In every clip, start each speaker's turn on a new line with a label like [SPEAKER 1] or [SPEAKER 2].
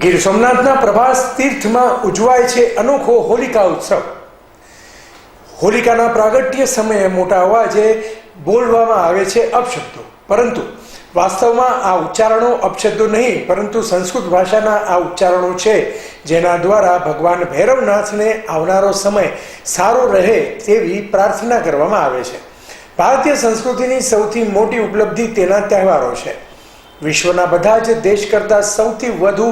[SPEAKER 1] ગીર સોમનાથના પ્રભાસ તીર્થમાં ઉજવાય છે અનોખો હોલિકા ઉત્સવ. હોલિકાના પ્રાગટ્ય સમયે મોટા અવાજે બોલવામાં આવે છે અપશબ્દો. પરંતુ વાસ્તવમાં આ ઉચ્ચારણો અપશબ્દો નહીં, પરંતુ સંસ્કૃત ભાષાના આ ઉચ્ચારણો છે, જેના દ્વારા ભગવાન ભૈરવનાથને આવનારો સમય સારો રહે તેવી પ્રાર્થના કરવામાં આવે છે. ભારતીય સંસ્કૃતિની સૌથી મોટી ઉપલબ્ધિ તેના તહેવારો છે. વિશ્વના બધા જ દેશ કરતાં સૌથી વધુ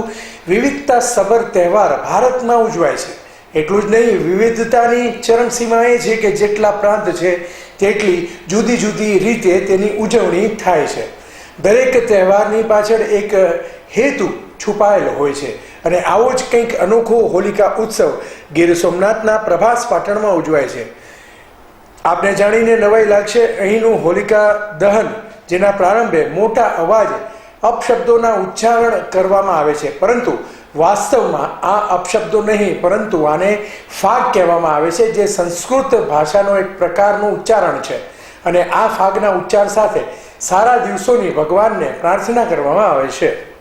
[SPEAKER 1] વિવિધતા સભર તહેવાર ભારતમાં ઉજવાય છે. એટલું જ નહીં, વિવિધતાની ચરમસીમા એ છે કે જેટલા પ્રાંત છે, તેટલી જુદી જુદી રીતે તેની ઉજવણી થાય છે. દરેક તહેવારની પાછળ એક હેતુ છુપાયેલો હોય છે અને આવો જ કંઈક અનોખો હોલિકા ઉત્સવ ગીર સોમનાથના પ્રભાસ પાટણમાં ઉજવાય છે. આપને જાણીને નવાઈ લાગશે, અહીંનું હોલિકા દહન, જેના પ્રારંભે મોટા અવાજે અપશબ્દોના ઉચ્ચારણ કરવામાં આવે છે. પરંતુ વાસ્તવમાં આ અપશબ્દો નહીં, પરંતુ આને ફાગ કહેવામાં આવે છે, જે સંસ્કૃત ભાષાનો એક પ્રકારનું ઉચ્ચારણ છે. અને આ ફાગના ઉચ્ચાર સાથે સારા દિવસોની ભગવાનને પ્રાર્થના કરવામાં આવે છે.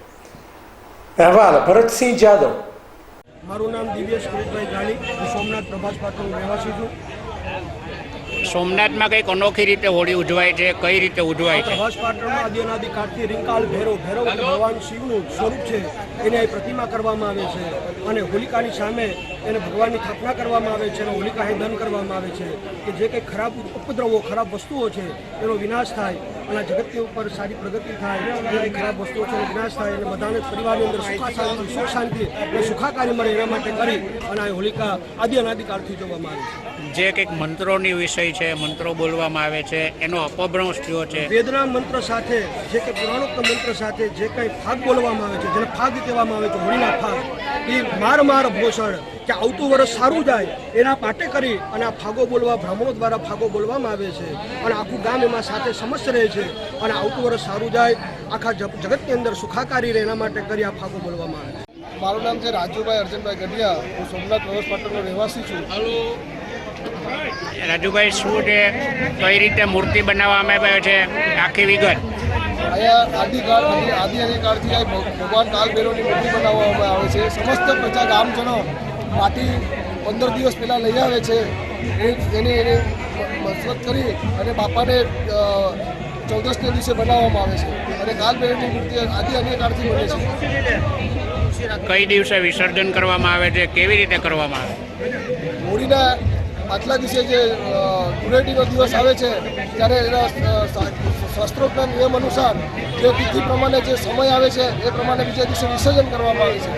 [SPEAKER 1] અહેવાલ, ભરતસિંહ જાદવ.
[SPEAKER 2] મારું નામ દિવ્યેશ કિરીટભાઈ ગાણી. હું સોમનાથ પ્રભાસ પાટણ રહેવાસી છું.
[SPEAKER 3] સોમનાથમાં કંઈક અનોખી રીતે હોળી ઉજવાય છે કઈ રીતે ઉજવાય છે?
[SPEAKER 2] પ્રભાસ પાટણમાં રિંકાલ ભેરો ભેરો ભગવાન શિવનું સ્વરૂપ છે. એને અહીં પ્રતિમા કરવામાં આવે છે અને હોલિકાની સામે એને ભગવાનની સ્થાપના કરવામાં આવે છે અને હોલિકાએ દન કરવામાં આવે છે કે જે કંઈ ખરાબ ઉપદ્રવો ખરાબ વસ્તુઓ છે એનો વિનાશ થાય અને જગતની ઉપર સારી પ્રગતિ થાય જે ખરાબ વસ્તુઓ છે વિનાશ થાય અને બધાને પરિવારની અંદર સુખા શાંતિ સુખ શાંતિ અને સુખાકારી મળે એના માટે કરી અને આ હોલિકા આદિ અનાદિકાળથી જોવામાં આવે છે.
[SPEAKER 3] જે કંઈક મંત્રોની વિષય છે મંત્રો બોલવામાં આવે છે એનો અપભ્રંશ થયો છે.
[SPEAKER 2] વેદના મંત્ર સાથે જે કંઈ પુરાણોક્ત મંત્ર સાથે જે કંઈ ફાગ બોલવામાં આવે છે જેને ફાગ કહેવામાં આવે છે હોળીના ફાગ એ માર માર ભૂષણ કે આવતું વર્ષ સારું જાય એના પાટે કરી અને આ ફાગો બોલવા બ્રાહ્મણો દ્વારા ફાગો બોલવામાં આવે છે. અને આખું ગામ એમાં સાથે સમસ્ત રહે છે. અને આવતું વર્ષ સારું જાય આખા જગતની અંદર સુખાકારી રહે એના માટે કરી આ ફાગો બોલવામાં આવે છે.
[SPEAKER 4] મારું નામ છે રાજુભાઈ અર્જનભાઈ ગઢિયા. હું સોમનાથ પ્રવેશ પાટણનો રહેવાસી છું.
[SPEAKER 3] રાજુભાઈ શું છે? કઈ રીતે મૂર્તિ બનાવવામાં આવે છે? આખી વિગત.
[SPEAKER 4] અહીંયા આદિકાળ આદિ આ ભગવાન કાલ ભૈરવની મૂર્તિ બનાવવામાં આવે છે. સમસ્ત પ્રજા ગામજનો માટી પંદર દિવસ પહેલાં લઈ આવે છે. એને એને મસરત કરી અને બાપાને ચૌદસને દિવસે બનાવવામાં આવે છે. અને કાલ ભૈરવની મૂર્તિ આદિ અનેકાળથી બને છે.
[SPEAKER 3] કઈ દિવસે વિસર્જન કરવામાં આવે છે? કેવી રીતે કરવામાં આવે?
[SPEAKER 4] હોળીના પાછલા દિવસે જે ધૂળેટીનો દિવસ આવે છે ત્યારે એના શાસ્ત્રોક્ત નિયમ અનુસાર જે તિથિ પ્રમાણે જે સમય આવે છે એ પ્રમાણે બીજા દિવસે વિસર્જન કરવામાં આવે છે.